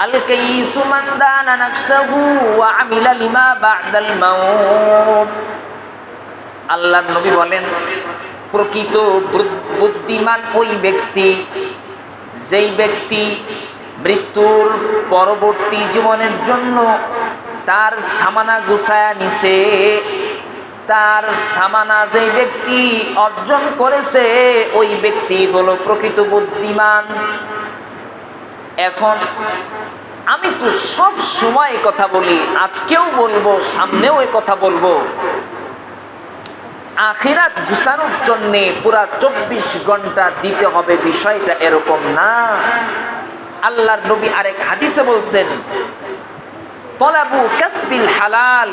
الكيس من دان نفسه وعمل لما بعد الموت আল্লাহর নবী বলেন প্রকৃত বুদ- বুদ্ধিমান ওই ব্যক্তি যেই ব্যক্তি মৃত্যুর পরবর্তী জীবনের জন্য তার সামানা গুছায়া নিছে তার সামানা যে ব্যক্তি অর্জন করেছে ওই ব্যক্তি হলো প্রকৃত বুদ্ধিমান এখন আমি তো সব সময় কথা বলি, আজকেও বলব, সামনেও এ কথা বলব। আখিরাত গুছানোর জন্যে পুরা চব্বিশ ঘণ্টা দিতে হবে, বিষয়টা এরকম না। আল্লাহর নবী আরেক হাদিসে বলছেন, তলাবু কাসবিল হালাল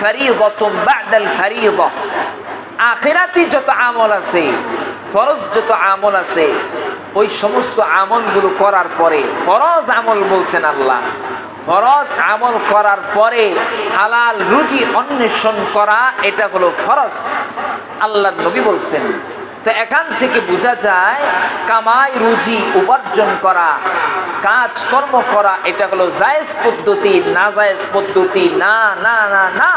ফরিদতুম বাদাল ফরিদা আখিরাতি যত আমল আছে, ফরজ যত আমল আছে ওই সমস্ত আমলগুলো করার পরে, ফরজ আমল বলছেন আল্লাহ। ফরজ আমল করার পরে হালাল রুটি অন্বেষণ করা, এটা হলো ফরজ। আল্লাহ নবী বলছেন তো এখান থেকে বোঝা যায়, কামাই, রুজি, উপার্জন করা, কাজ, কর্ম করা, এটা হলো জায়েজ পদ্ধতি, না জায়েজ পদ্ধতি, না না না না।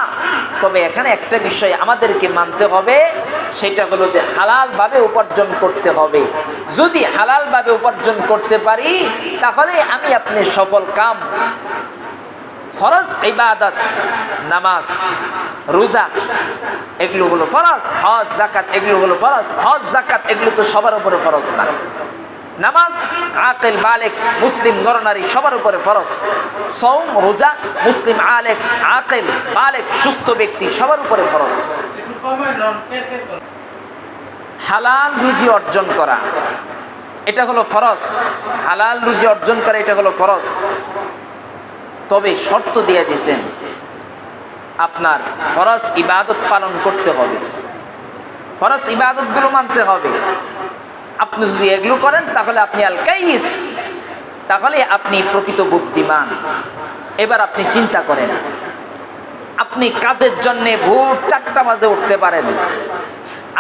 তবে এখানে একটা বিষয় আমাদেরকে মানতে হবে, সেটা হলো যে হালালভাবে উপার্জন করতে হবে। যদি হালালভাবে উপার্জন করতে পারি, তাহলে আমি আপনি সফল কাম। ফরজ ইবাদত, নামাজ, রোজা, এগুলো হলো ফরজ। হজ জাকাত এগুলো হলো ফরজ। হজ জাকাত এগুলো তো সবার উপরে ফরজ না। নামাজ আকেল বালেক মুসলিম, নরনারী, সবার উপরে ফরজ। সৌম রোজা, মুসলিম, আলেক আকেল বালেক সুস্থ ব্যক্তি, সবার উপরে ফরজ। হালাল রুজি অর্জন করা, এটা হলো ফরজ। হালাল রুজি অর্জন করা, এটা হলো ফরজ। তবে শর্ত দিয়ে দিছেন, আপনার ফরজ ইবাদত পালন করতে হবে। ফরজ ইবাদতগুলো মানতে হবে। আপনি যদি এগুলো করেন, তাহলে আপনি আল কাইস তাহলে আপনি প্রকৃত বুদ্ধিমান। এবার আপনি চিন্তা করেন, আপনি কাজের জন্যে ভোর চারটা বাজে উঠতে পারেন?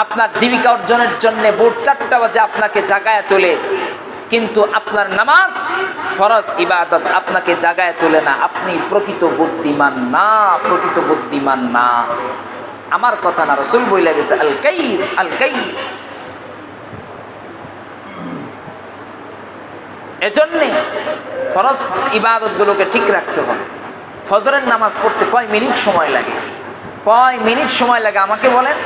আপনার জীবিকা অর্জনের জন্যে ভোর চারটা বাজে আপনাকে জাগায় তোলে। কিন্তু আপনার নামাজ ফরজ ইবাদত আপনাকে জাগায় তোলে না। আপনি প্রকৃত বুদ্ধিমান না, প্রকৃত বুদ্ধিমান না। আমার কথা না, রসুল বইলে গেছে আল কাইস আল কাইস এজন্যে ফরজ ইবাদতগুলোকে ঠিক রাখতে হবে। ফজরের নামাজ পড়তে কয় মিনিট সময় লাগে? কয় মিনিট সময় লাগে আমাকে বলেন?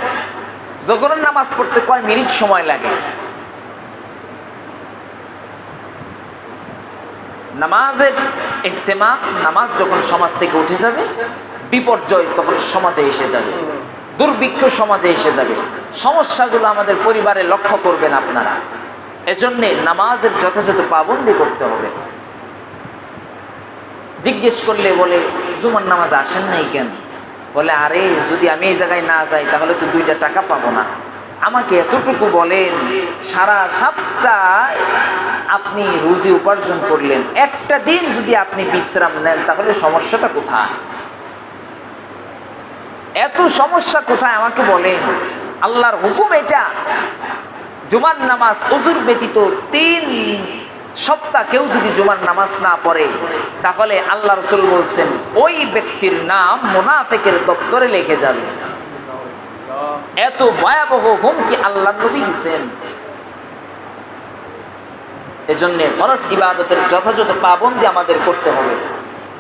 জগরের নামাজ পড়তে কয় মিনিট সময় লাগে? নামাজের ইহতেমা, নামাজ যখন সমাজ থেকে উঠে যাবে, বিপর্যয় তখন সমাজে এসে যাবে, দুর্ভিক্ষ সমাজে এসে যাবে। সমস্যাগুলো আমাদের পরিবারে লক্ষ্য করবেন আপনারা। এজন্যে নামাজের যথাযথ পাবন্দি করতে হবে। জিজ্ঞেস করলে বলে, জুমার নামাজ আসেন নাই কেন? বলে, আরে, যদি আমি এই জায়গায় না যাই, তাহলে তো দুইটা টাকা পাবো না। আমাকে এতটুকু বলেন, সারা সপ্তাহ আপনি রুজি উপার্জন করলেন। একটা দিন যদি আপনি বিশ্রাম নেন, তাহলে সমস্যাটা কোথায়? এত সমস্যা কোথায় আমাকে বলেন? আল্লাহর হুকুম এটা। জুমার নামাজ অজুর ব্যতীত তিন সপ্তাহ কেউ যদি জুমার নামাজ না পড়ে, তাহলে আল্লাহ রসুল বলছেন, ওই ব্যক্তির নাম মোনাফেকের দপ্তরে লিখে যাবে। এত ভয়াবহ হুমকি আল্লাহ নবী দিছেন। এজন্য ফরজ ইবাদতের যথাযথ পাবন্দি আমাদের করতে হবে।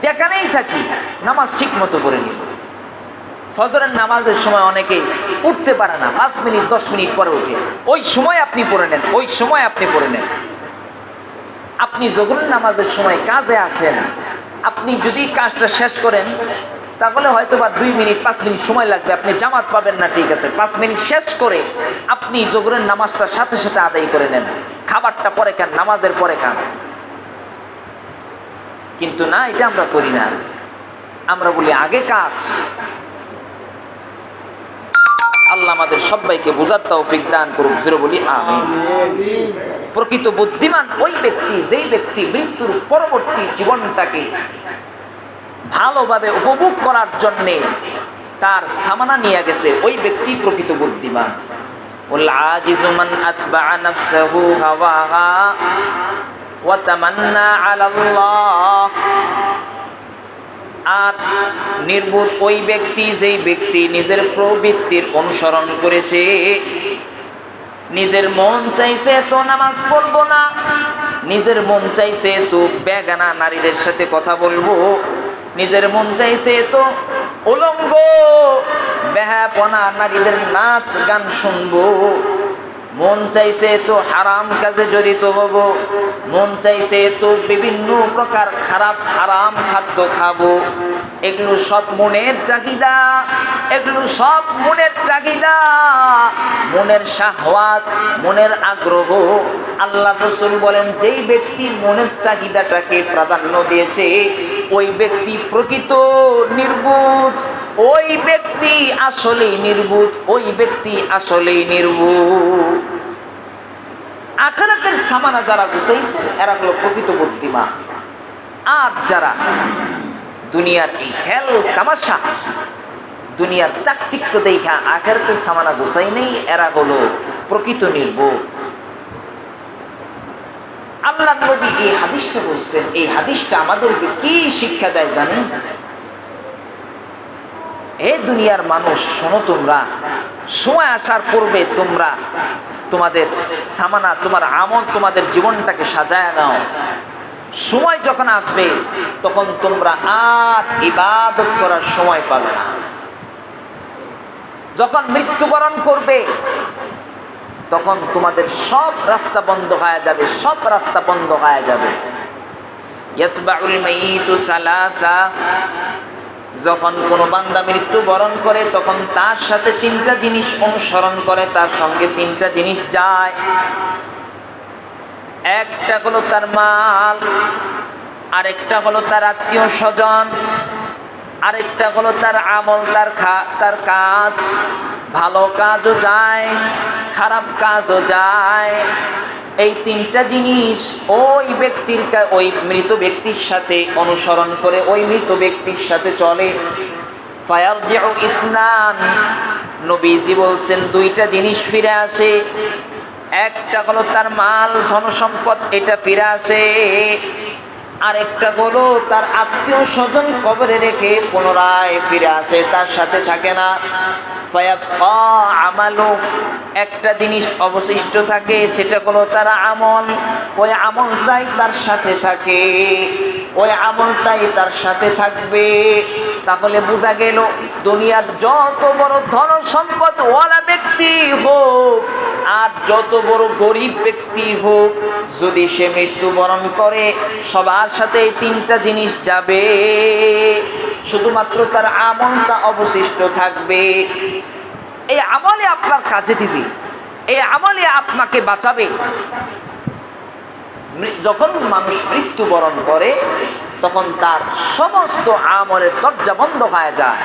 যেখানেই থাকি নামাজ ঠিক মতো করে নিব ফজরের নামাজের সময় অনেকে উঠতে পারে না, পাঁচ মিনিট, দশ মিনিট পরে উঠে। ওই সময় আপনি পড়ে নেন, ওই সময় আপনি পড়ে নেন। আপনি জগরের নামাজের সময় কাজে আছেন আপনি যদি কাজটা শেষ করেন তাহলে হয়তো বা দুই মিনিট, পাঁচ মিনিট সময় লাগবে, আপনি জামাত পাবেন না, ঠিক আছে। পাঁচ মিনিট শেষ করে আপনি জগরের নামাজটা সাথে সাথে আদায় করে নেন। খাবারটা পরে খান, নামাজের পরে খান। কিন্তু না, এটা আমরা করি না। আমরা বলি, আগে কাজ। আল্লাহ আমাদের সবাইকে বোঝার তৌফিক দান করুক, জোরে বলি আমি প্রকৃত বুদ্ধিমান ওই ব্যক্তি, যেই ব্যক্তি মৃত্যুর পরবর্তী জীবনটাকে ভালোভাবে উপভোগ করার জন্যে তার সামানা নিয়ে গেছে ওই ব্যক্তি প্রকৃত বুদ্ধিমান। ওই ব্যক্তি যেই ব্যক্তি নিজের প্রবৃত্তির অনুসরণ করেছে, নিজের মন চাইছে তো নামাজ পড়ব না, নিজের মন চাইছে তো বেগানা নারীদের সাথে কথা বলব নিজের মন চাইছে তো উলঙ্গ বেহাপনা নারীদের নাচ গান শুনব। মন চাইছে তো হারাম কাজে জড়িত হব, মন চাইছে তো বিভিন্ন প্রকার খারাপ হারাম খাদ্য খাব। এগুলো সব মনের চাহিদা, এগুলো সব মনের চাহিদা। মনের শাহওয়াত, মনের আগ্রহ। আল্লাহ রসুল বলেন, যেই ব্যক্তি মনের চাহিদাটাকে প্রাধান্য দিয়েছে, ওই ব্যক্তি প্রকৃত নির্বুধ ওই ব্যক্তি আসলেই নির্বুধ, ওই ব্যক্তি আসলেই নির্বুধ। আখারাতের সামানা যারা গুছাইছে এরা হলো প্রকৃত বুদ্ধিমান। আর যারা দুনিয়ার এই খেল তামাশা, দুনিয়ার চাকচিক্য দেখা আখেরাতের সামানা গুছাই নেই, এরা হলো প্রকৃত নির্বোধ। আল্লাহ নবী এই হাদিসটা বলছেন, এই হাদিসটা আমাদেরকে কি শিক্ষা দেয় জানেন? হে দুনিয়ার মানুষ, শোনো তোমরা, সময় আসার পূর্বে তোমরা তোমাদের সামানা, তোমার আমল, তোমাদের জীবনটাকে সাজায় নাও। সময় যখন আসবে, তখন তোমরা আর ইবাদত করার সময় পাবে না। যখন মৃত্যুবরণ করবে, তখন তোমাদের সব রাস্তা বন্ধ হয়ে যাবে, সব রাস্তা বন্ধ হয়ে যাবে। যখন কোনো বান্দা মৃত্যুবরণ করে, তখন তার সাথে তিনটা জিনিস অনুসরণ করে, তার সঙ্গে তিনটা জিনিস যায়। একটা হলো তার মাল, আরেকটা হলো তার আত্মীয় স্বজন। আরেকটা হলো তার আমল, তার খা, তার কাজ। ভালো কাজও যায়, খারাপ কাজও যায়। এই তিনটা জিনিস ওই ব্যক্তির ওই মৃত ব্যক্তির সাথে অনুসরণ করে ওই মৃত ব্যক্তির সাথে চলে। ইসনান। নবীজি বলছেন, দুইটা জিনিস ফিরে আসে। একটা হলো তার মাল, ধনসম্পদ, এটা ফিরে আসে। আরেকটা গরু তার আত্মীয় স্বজন কবরে রেখে পুনরায় ফিরে আসে, তার সাথে থাকে না। আমালো, একটা জিনিস অবশিষ্ট থাকে, সেটা হলো তার আমল। ওই আমলটাই তার সাথে থাকে। ওই আমলটাই তার সাথে থাকবে। তাহলে বোঝা গেল দুনিয়ার যত বড় ধন সম্পদ ওয়ালা ব্যক্তি হোক আর যত বড় গরিব ব্যক্তি হোক, যদি সে মৃত্যুবরণ করে, সবার সাথে এই তিনটা জিনিস যাবে। শুধুমাত্র তার আমলটা অবশিষ্ট থাকবে। এই আমলে আপনার কাজে দিবে। এই আমলে আপনাকে বাঁচাবে। যখন মানুষ মৃত্যুবরণ করে, তখন তার সমস্ত আমলের দরজা বন্ধ হয়ে যায়।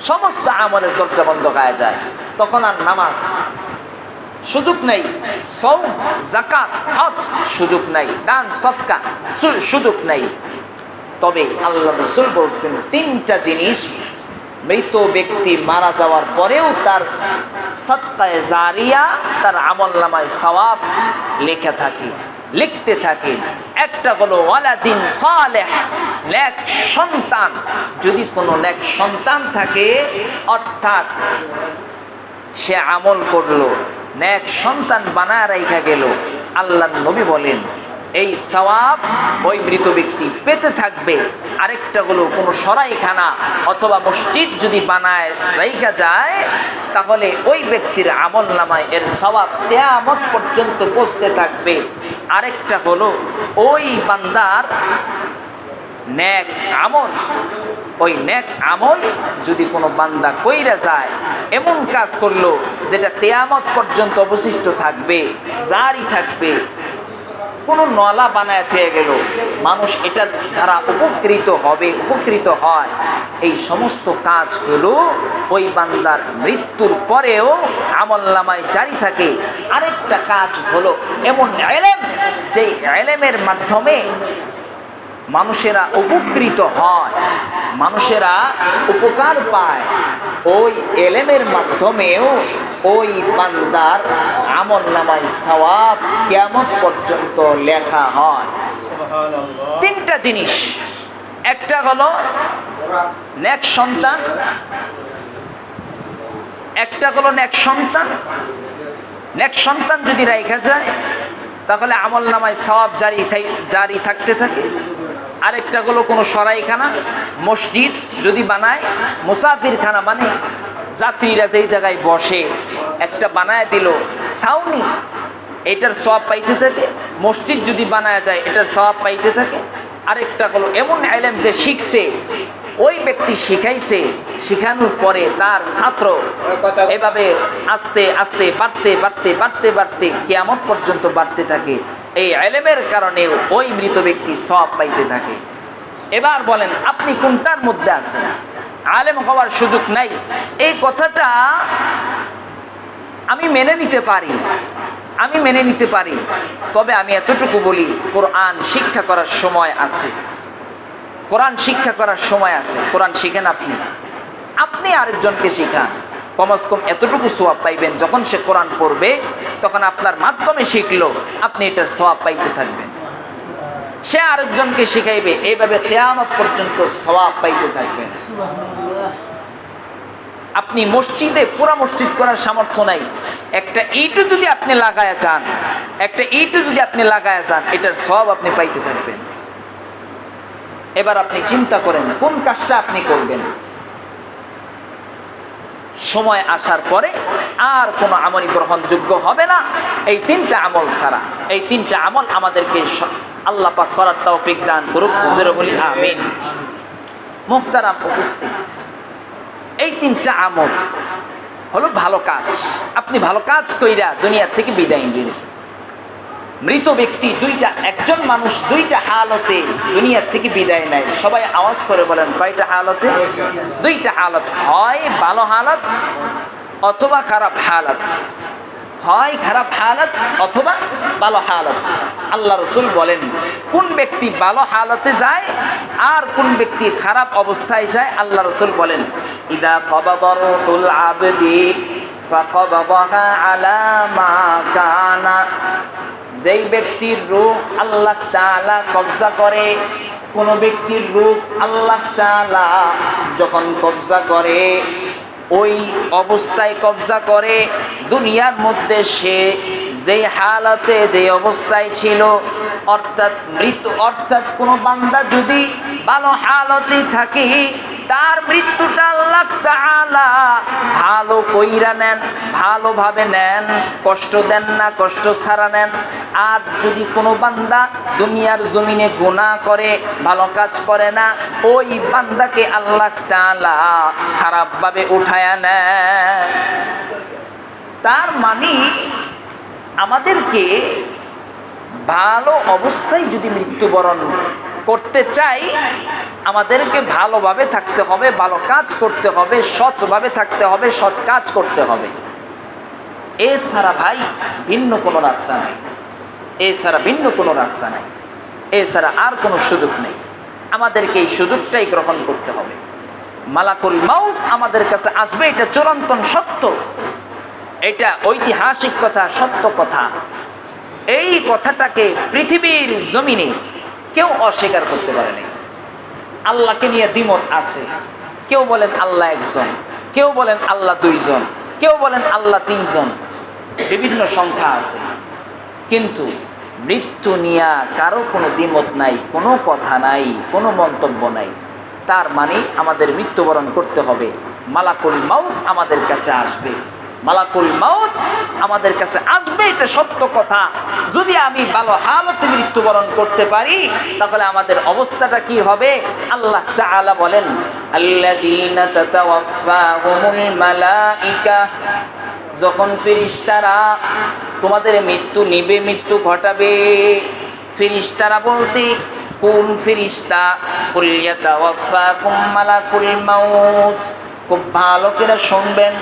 সমস্ত আমলের দরজা বন্ধ হয়ে যায়। তখন আর নামাজ সুযোগ নেই সৌ জাকাত হজ সুযোগ নেই, দান, সৎকা সুযোগ নেই। তবে আল্লাহ রসুল বলছেন, তিনটা জিনিস মৃত ব্যক্তি মারা যাওয়ার পরেও তার সত্তায় জারিয়া, তার আমল নামায় সওয়াব লেখা থাকে। লিখতে থাকে। একটা হলো, ওয়ালাদিন সালেহ ন্যাক সন্তান। যদি কোনো ন্যাক সন্তান থাকে, অর্থাৎ সে আমল করল ন্যাক সন্তান বানা রাইখা গেল আল্লাহ নবী বলেন এই সওয়াব ওই মৃত ব্যক্তি পেতে থাকবে। আরেকটা হলো কোনো সরাইখানা অথবা মসজিদ যদি বানায়, রাইখা যায়, তাহলে ওই ব্যক্তির আমল নামায় এর সওয়াব তেয়ামত পর্যন্ত পৌঁছতে থাকবে। আরেকটা হলো ওই বান্দার ন্যাক আমল। ওই ন্যাক আমল যদি কোনো বান্দা কইরা যায়, এমন কাজ করল যেটা তেয়ামত পর্যন্ত অবশিষ্ট থাকবে, জারি থাকবে কোনো নলা বানায় থেকে গেল। মানুষ এটার দ্বারা উপকৃত হবে, উপকৃত হয়। এই সমস্ত কাজগুলো ওই বান্দার মৃত্যুর পরেও আমল নামায় জারি থাকে। আরেকটা কাজ হলো এমন এলেম, যেই এলেমের মাধ্যমে মানুষেরা উপকৃত হয়। মানুষেরা উপকার পায়। ওই এলেমের মাধ্যমেও ওই বান্দার আমল নামায় সওয়াব কেমন পর্যন্ত লেখা হয়। তিনটা জিনিস। একটা হলো নেক সন্তান। একটা হলো নেক সন্তান। নেক সন্তান যদি রেখা যায় তাহলে আমল নামায় সওয়াব জারি থাই- জারি থাকতে থাকে। আরেকটা হলো কোনো সরাইখানা, মসজিদ যদি বানায়, মুসাফিরখানা মানে যাত্রীরা যেই জায়গায় বসে, একটা বানায় দিল সাউনি এটার সব পাইতে থাকে, মসজিদ যদি বানায় যায়, এটার সব পাইতে থাকে। আরেকটা হলো এমন আইলেম যে শিখছে, ওই ব্যক্তি শিখাইছে, শিখানোর পরে তার ছাত্র এভাবে আস্তে আস্তে, বাড়তে বাড়তে বাড়তে বাড়তে, কেয়ামত পর্যন্ত বাড়তে থাকে। এই আলেমের কারণে ওই মৃত ব্যক্তি সব পাইতে থাকে। এবার বলেন, আপনি কোনটার মধ্যে আছেন? আলেম হওয়ার সুযোগ নাই। এই কথাটা আমি মেনে নিতে পারি। আমি মেনে নিতে পারি। তবে আমি এতটুকু বলি, কোরআন শিক্ষা করার সময় আছে। কোরআন শিক্ষা করার সময় আছে। কোরআন শিখেন আপনি। আপনি আরেকজনকে শিখান। কমস কম এতটুকু সোয়াব পাইবেন যখন সে কোরআন পড়বে, তখন আপনার মাধ্যমে শিখলো, আপনি এটার সোয়াব পাইতে থাকবেন। সে আরেকজনকে শিখাইবে, এইভাবে কেয়ামত পর্যন্ত সওয়াব পাইতে থাকবেন। আপনি মসজিদে, পুরা মসজিদ করার সামর্থ্য নাই। একটা ইটও যদি আপনি লাগায় চান একটা ইটও যদি আপনি লাগায় চান এটার সব আপনি পাইতে থাকবেন। এবার আপনি চিন্তা করেন, কোন কাজটা আপনি করবেন? সময় আসার পরে আর কোনো আমলই গ্রহণযোগ্য হবে না। এই তিনটা আমল ছাড়া, এই তিনটা আমল আমাদেরকে আল্লাহ পাক করার তৌফিক দান করুক বলি আমিন। মুক্তারাম উপস্থিত, এই তিনটা আমল হলো ভালো কাজ। আপনি ভালো কাজ কইরা দুনিয়ার থেকে বিদায় দিন মৃত ব্যক্তি দুইটা, একজন মানুষ দুইটা হালতে দুনিয়ার থেকে বিদায় নেয়। সবাই আওয়াজ করে বলেন, কয়টা হালতে? দুইটা হালত। হয় ভালো হালত অথবা খারাপ হালত। হয় খারাপ হালত অথবা ভালো হালত। আল্লাহ রসুল বলেন, কোন ব্যক্তি ভালো হালতে যায় আর কোন ব্যক্তি খারাপ অবস্থায় যায়, আল্লাহ রসুল বলেন, ইদা কবাবরুল আবদি আলা মা কানা যেই ব্যক্তির রূপ আল্লাহ তাআলা কবজা করে, কোন ব্যক্তির রূপ আল্লাহ তাআলা যখন কবজা করে, ওই অবস্থায় কবজা করে, দুনিয়ার মধ্যে সে যেই হালাতে যে অবস্থায় ছিল, অর্থাৎ মৃত্যু, অর্থাৎ কোনো বান্দা যদি ভালো হালতে থাকে তার মৃত্যুটা আল্লাহ তাআলা ভালো কইরা নেন, ভালোভাবে নেন, কষ্ট দেন না, কষ্ট ছাড়া নেন। আর যদি কোনো বান্দা দুনিয়ার জমিনে গুনাহ করে, ভালো কাজ করে না, ওই বান্দাকে আল্লাহ তাআলা খারাপভাবে উঠায়া নেন। তার মানে আমাদেরকে ভালো অবস্থায় যদি মৃত্যুবরণ করতে চাই, আমাদেরকে ভালোভাবে থাকতে হবে, ভালো কাজ করতে হবে, সৎভাবে থাকতে হবে, সৎ কাজ করতে হবে। এছাড়া ভাই, ভিন্ন কোনো রাস্তা নাই। এছাড়া ভিন্ন কোনো রাস্তা নাই। এছাড়া আর কোনো সুযোগ নেই। আমাদেরকে এই সুযোগটাই গ্রহণ করতে হবে। মালাকুল মাউত আমাদের কাছে আসবে, এটা চিরন্তন সত্য। এটা ঐতিহাসিক কথা, সত্য কথা। এই কথাটাকে পৃথিবীর জমিনে কেউ অস্বীকার করতে পারেনি আল্লাহকে নিয়ে দ্বিমত আছে। কেউ বলেন আল্লাহ একজন, কেউ বলেন আল্লাহ দুইজন, কেউ বলেন আল্লাহ তিনজন, বিভিন্ন সংখ্যা আছে। কিন্তু মৃত্যু নিয়া কারও কোনো দ্বিমত নাই, কোনো কথা নাই, কোনো মন্তব্য নাই। তার মানে আমাদের মৃত্যুবরণ করতে হবে। মালাকুল মাউত আমাদের কাছে আসবে। মালাকুল মাউত আমাদের কাছে আসবে, এটা সত্য কথা। যদি আমি ভালো হালতে মৃত্যুবরণ করতে পারি, তাহলে আমাদের অবস্থাটা কি হবে? আল্লাহ তাআলা বলেন, আল্লাযীনা তাতাওয়াফাহুমুল মালাইকা যখন ফেরিস্তারা তোমাদের মৃত্যু নিবে, মৃত্যু ঘটাবে ফেরিস্তারা বলতে, কোন ফেরিস্তা কুলিয়াতাওয়াফাকুম মালাকুল মাউত খুব ভালো করে শুনবেন।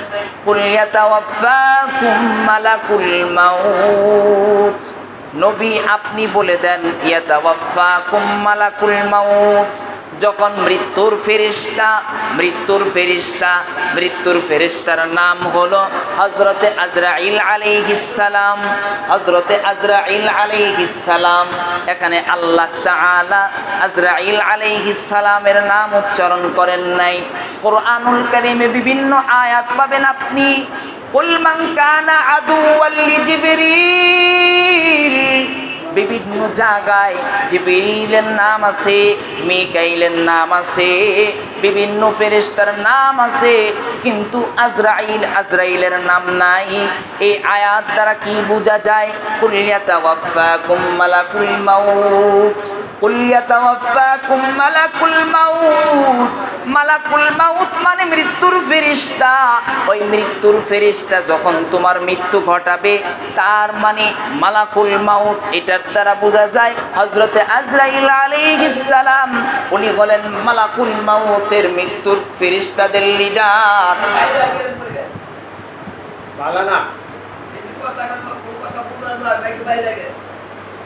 নবী আপনি বলে দেন ইয়াতাওয়াফাকুম মালাকুল মাউত। যখন মৃত্যুর ফেরিস্তা মৃত্যুর ফেরিস্তা, মৃত্যুর ফেরিস্তার নাম হলো হজরতে আজরাইল আলাইহিসসালাম হজরতে আজরাইল আলাইহিসসালাম এখানে আল্লাহ তাআলা আজরাইল আলাইহিসসালামের নাম উচ্চারণ করেন নাই। কোরআনুল কারীমে বিভিন্ন আয়াত পাবেন আপনি। কুল মান কানা আদুওয়াল লিজিবরিল বিভিন্ন জায়গায় জিবরিলের নাম আছে, মিকাইলের নাম আছে, বিভিন্ন ফেরেশতার নাম আছে, কিন্তু আজরাইল, আজরাইলের নাম নাই। এই আয়াত দ্বারা কি বোঝা যায়? ওয়াফাকুম মালাকুল মাউত। ওয়াফাকুম মালাকুল মাউত। মালাকুল মাউত মানে মৃত্যুর ফেরিস্তা ওই মৃত্যুর ফেরিস্তা যখন তোমার মৃত্যু ঘটাবে, তার মানে মালাকুল মাউত এটার দ্বারা বোঝা যায় হজরতে আজরাইল আলাইহিস সালাম উনি হলেন মালাকুল মাউতের মৃত্যুর ফেরিস্তাদের লিডার ভালো না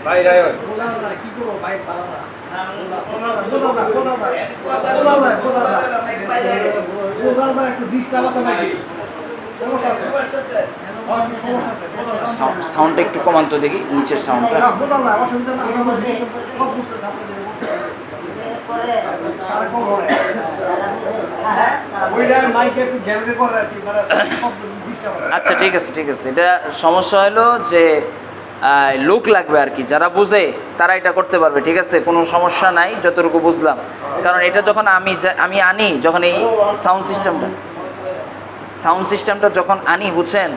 ভাই রায়ন কি করব বাইক পালা না একটু সাউন্ডটা একটু কমান তো দেখি, নিচের সাউন্ডটা। আচ্ছা ঠিক আছে ঠিক আছে। এটা সমস্যা হলো যে লোক লাগবে আর কি, যারা বুঝে, তারা এটা করতে পারবে, ঠিক আছে? কোনো সমস্যা নাই, যতটুকু বুঝলাম। কারণ এটা যখন আমি আমি আনি, যখন এই সাউন্ড সিস্টেমটা সাউন্ড সিস্টেমটা যখন আনি বুঝছেন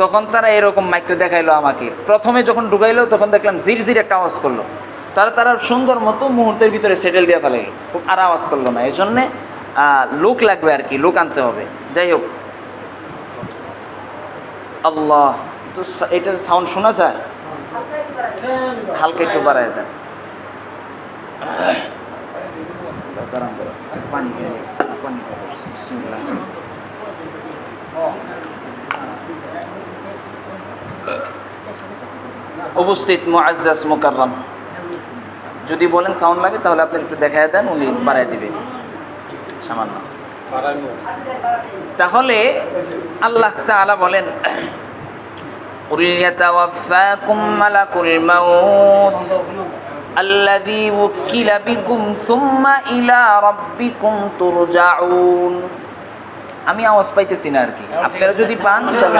তখন তারা এরকম মাইকটা দেখাইলো আমাকে। প্রথমে যখন ঢুকাইলো, তখন দেখলাম জির জির একটা আওয়াজ করল। তারা তারা সুন্দর মতো মুহূর্তের ভিতরে সেটেল দিয়ে ফেলাইলো খুব আর আওয়াজ করল না। এই জন্যে লোক লাগবে আর কি, লোক আনতে হবে। যাই হোক। আল্লাহ, তো এটার সাউন্ড শোনা যায়? হালকা একটু বাড়ায় দেন। পানি পানি। উপস্থিত মুআজ্জাজ মুকাররম যদি বলেন সাউন্ড লাগে তাহলে আপনি একটু দেখায় দেন উনি বাড়ায় দিবেন সামান্য বাড়ানো তাহলে আল্লাহ তাআলা বলেন قل يتوفاكم ملك الموت الذي وكل بكم ثم إلى ربكم ترجعون আমি আওয়াজ পাইতেছি না আর কি আপনারা যদি পান তাহলে।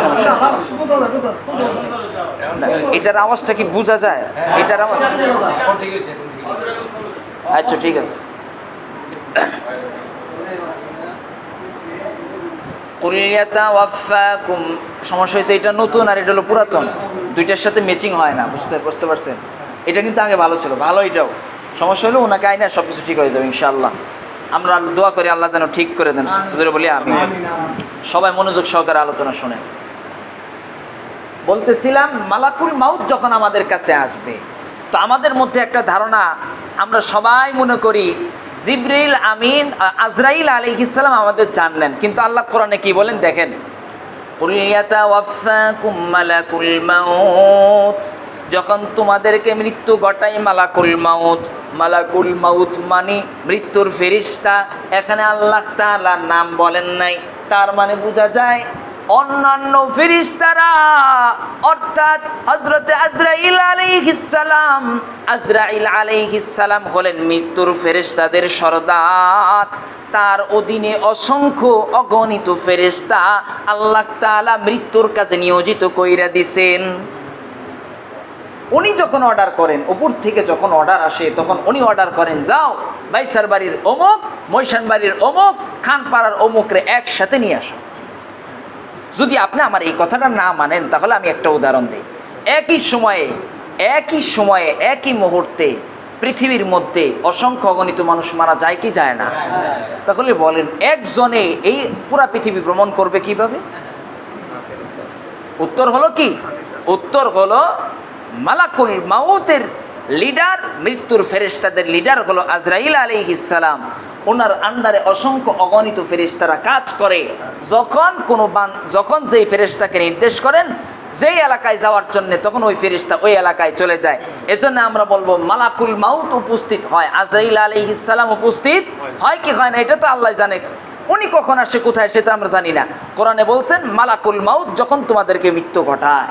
এটার আওয়াজটা কি বোঝা যায়? এটার আওয়াজ আচ্ছা ঠিক আছে। সমস্যা হয়েছে এটা নতুন আর এটা হলো পুরাতন। দুইটার সাথে ম্যাচিং হয় না বুঝতে বুঝতে পারছেন? এটা কিন্তু আগে ভালো ছিল ভালো এটাও। সমস্যা হলো ওনাকে আইনা সব কিছু ঠিক হয়ে যাবে ইনশাআল্লাহ। আমরা দোয়া করি আল্লাহ যেন ঠিক করে দেন। হুজুরে বলি আমি। সবাই মনোযোগ সহকারে আলোচনা শোনেন বলতেছিলাম মালাকুল মাউত যখন আমাদের কাছে আসবে তো আমাদের মধ্যে একটা ধারণা আমরা সবাই মনে করি জিবরিল আমিন আজরাইল আজরাইল ইসলাম আমাদের জানলেন। কিন্তু আল্লাহ কোরআনে কি বলেন? দেখেন। "কুল ইয়াতাওয়াফাকুম মালাকুল মাউত যখন তোমাদেরকে মৃত্যু ঘটাই মালাকুল মাউত মালাকুল মাউত মানে মৃত্যুর ফেরিস্তা। এখানে আল্লাহ তাআলার নাম বলেন নাই, তার মানে বোঝা যায় অন্যান্য ফেরিস্তারা, অর্থাৎ হজরতে আজরাইল আলাইহিসসালাম আজরাইল আলাইহিসসালাম হলেন মৃত্যুর ফেরেশতাদের সর্দার। তার অধীনে অসংখ্য অগণিত ফেরেশতা আল্লাহ তাআলা মৃত্যুর কাজে নিয়োজিত কইরা দিছেন। উনি যখন অর্ডার করেন, উপর থেকে যখন অর্ডার আসে, তখন উনি অর্ডার করেন, যাও, বাইসার বাড়ির অমুক, মৈশান বাড়ির অমুক, খানপাড়ার অমুকরে একসাথে নিয়ে আসো। যদি আপনি আমার এই কথাটা না মানেন, তাহলে আমি একটা উদাহরণ দিই। একই সময়ে একই সময়ে, একই মুহূর্তে পৃথিবীর মধ্যে অসংখ্য অগণিত মানুষ মারা যায় কি যায় না? তাহলে বলেন, একজনে এই পুরা পৃথিবী ভ্রমণ করবে কীভাবে? উত্তর হলো কি? উত্তর হলো মালাকুল মাউতের লিডার, মৃত্যুর ফেরেশতাদের লিডার হলো আজরাইল আলাইহিসসালাম ওনার আন্ডারে অসংখ্য অগণিত ফেরেশতারা কাজ করে। যখন কোনো বান যখন যেই ফেরেশতাকে নির্দেশ করেন, যেই এলাকায় যাওয়ার জন্য, তখন ওই ফেরিস্তা ওই এলাকায় চলে যায়। এজন্য আমরা বলব মালাকুল মাউত উপস্থিত হয়। আজরাইল আলাইহিস সালাম উপস্থিত হয় কি হয় না, এটা তো আল্লাহ জানে। উনি কখন আসে, কোথায় সেটা আমরা জানি না। কোরআনে বলছেন, মালাকুল মাউত যখন তোমাদেরকে মৃত্যু ঘটায়।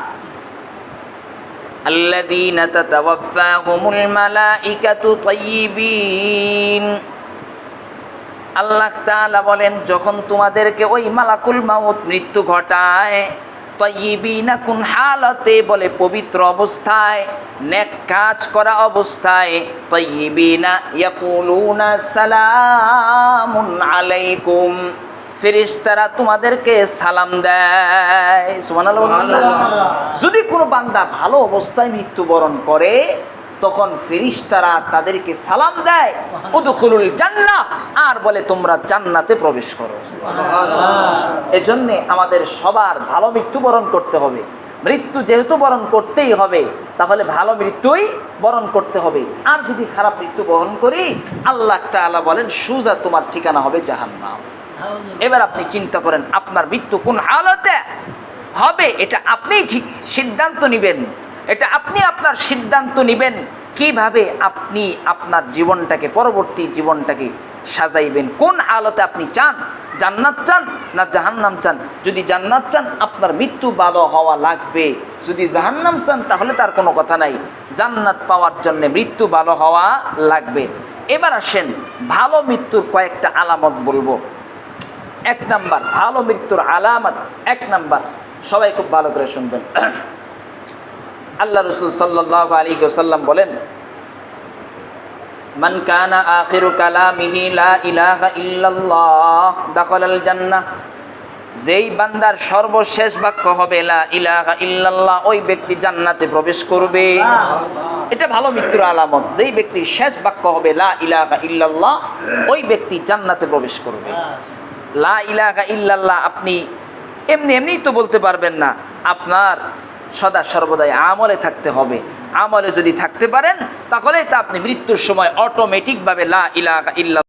الذين تتوفاهم الملائكة طيبين আল্লাহ তাআলা বলেন যখন তোমাদেরকে ওই মালাকুল মাউত মৃত্যু ঘটায় তয়িবিনা কোন হালতে বলে পবিত্র অবস্থায় নেক কাজ করা অবস্থায় তয়িবিনা ইয়াকুলুনা সালামুন আলাইকুম ফেরেশতারা তোমাদেরকে সালাম দেয়। যদি কোনো বান্দা ভালো অবস্থায় মৃত্যুবরণ করে তখন ফেরিস্তারা তাদেরকে সালাম দেয়। উদখুলুল জান্নাহ। আর বলে তোমরা জান্নাতে প্রবেশ করো। এজন্য আমাদের সবার ভালো মৃত্যুবরণ করতে হবে। মৃত্যু যেহেতু বরণ করতেই হবে তাহলে ভালো মৃত্যুই বরণ করতে হবে। আর যদি খারাপ মৃত্যু বরণ করি আল্লাহ তাআলা বলেন সুজা তোমার ঠিকানা হবে জাহান্নাম। এবার আপনি চিন্তা করেন, আপনার মৃত্যু কোন হালতে হবে? এটা আপনি ঠিক সিদ্ধান্ত নেবেন। এটা আপনি আপনার সিদ্ধান্ত নেবেন। কীভাবে আপনি আপনার জীবনটাকে, পরবর্তী জীবনটাকে সাজাইবেন? কোন হালতে আপনি চান? জান্নাত চান না জাহান্নাম চান? যদি জান্নাত চান, আপনার মৃত্যু ভালো হওয়া লাগবে। যদি জাহান্নাম চান, তাহলে তার কোনো কথা নাই। জান্নাত পাওয়ার জন্য মৃত্যু ভালো হওয়া লাগবে। এবার আসেন, ভালো মৃত্যুর কয়েকটা আলামত বলব। এক নাম্বার, ভালো মৃত্যুর আলামত এক নাম্বার। সবাই খুব ভালো করে শুনবেন। আল্লাহ রসুল সাল্লাহ আলী সাল্লাম বলেন, মান কানা আখিরু কালামিহি লা ইলাহা ইল্লাল্লাহ দাখালাল জান্নাহ। যেই বান্দার সর্বশেষ বাক্য হবে লা ইলাহা ইল্লাল্লাহ, ওই ব্যক্তি জান্নাতে প্রবেশ করবে। এটা ভালো মৃত্যুর আলামত। যেই ব্যক্তির শেষ বাক্য হবে লা ইলাহা ইল্লাল্লাহ, ওই ব্যক্তি জান্নাতে প্রবেশ করবে। লা ইল্লাল্লাহ, আপনি এমনি এমনিই তো বলতে পারবেন না। আপনার সদা সর্বদাই আমলে থাকতে হবে। আমলে যদি থাকতে পারেন তাহলে তা আপনি মৃত্যুর সময় অটোমেটিকভাবে লা ইলাহা ইল্লা